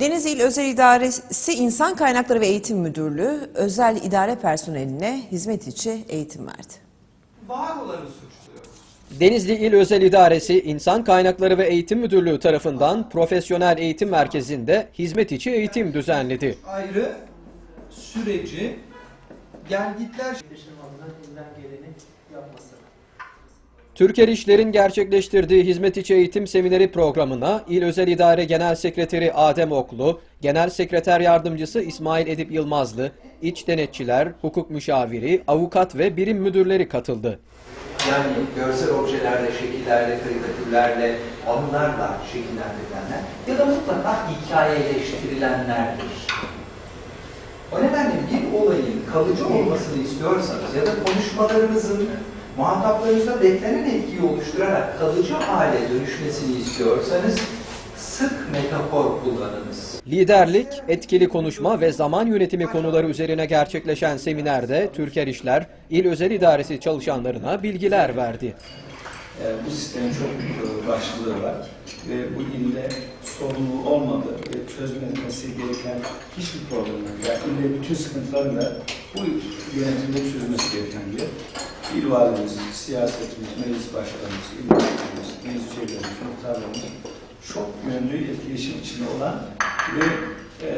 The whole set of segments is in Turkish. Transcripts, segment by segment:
Denizli İl Özel İdaresi İnsan Kaynakları ve Eğitim Müdürlüğü özel idare personeline hizmet içi eğitim verdi. var olanı suçluyor. Denizli İl Özel İdaresi İnsan Kaynakları ve Eğitim Müdürlüğü tarafından Profesyonel Eğitim Merkezi'nde hizmet içi eğitim düzenledi. Ayrı süreci gelgitler Yaşam adına elinden geleni yapması. Türker İşler'in gerçekleştirdiği hizmet içi eğitim semineri programına İl Özel İdare Genel Sekreteri Adem Oklu, Genel Sekreter Yardımcısı İsmail Edip Yılmazlı, iç denetçiler, hukuk müşaviri, avukat ve birim müdürleri katıldı. Yani görsel objelerle, şekillerle, karikatürlerle, anılarla şekillendirilenler ya da mutlaka hikayeleştirilenlerdir. O nedenle bir olayın kalıcı olmasını istiyorsanız ya da konuşmalarınızın muhataplarınızda beklenen etkiyi oluşturarak kalıcı hale dönüşmesini istiyorsanız sık metafor kullanınız. Liderlik, etkili konuşma ve zaman yönetimi konuları üzerine gerçekleşen seminerde Türker İşler, İl Özel İdaresi çalışanlarına bilgiler verdi. E, bu sistemin çok e, başlığı var ve bu ilde sorumluluğu olmadığı ve çözülmesi gereken hiçbir problem yok. Yani ilde bütün sıkıntıların da bu yönetimde çözülmesi gereken. İl valimiz, siyasetimiz, meclis başkanımız, il başkanımız, meclis üyelerimiz, muhtarlarımız çok yönlü etkileşim içinde olan ve e,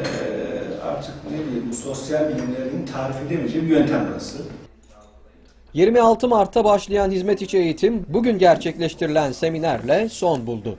artık ne diyeyim bu sosyal bilimlerin tarif edemeyeceği bir yöntem burası. 26 Mart'ta başlayan hizmet içi eğitim bugün gerçekleştirilen seminerle son buldu.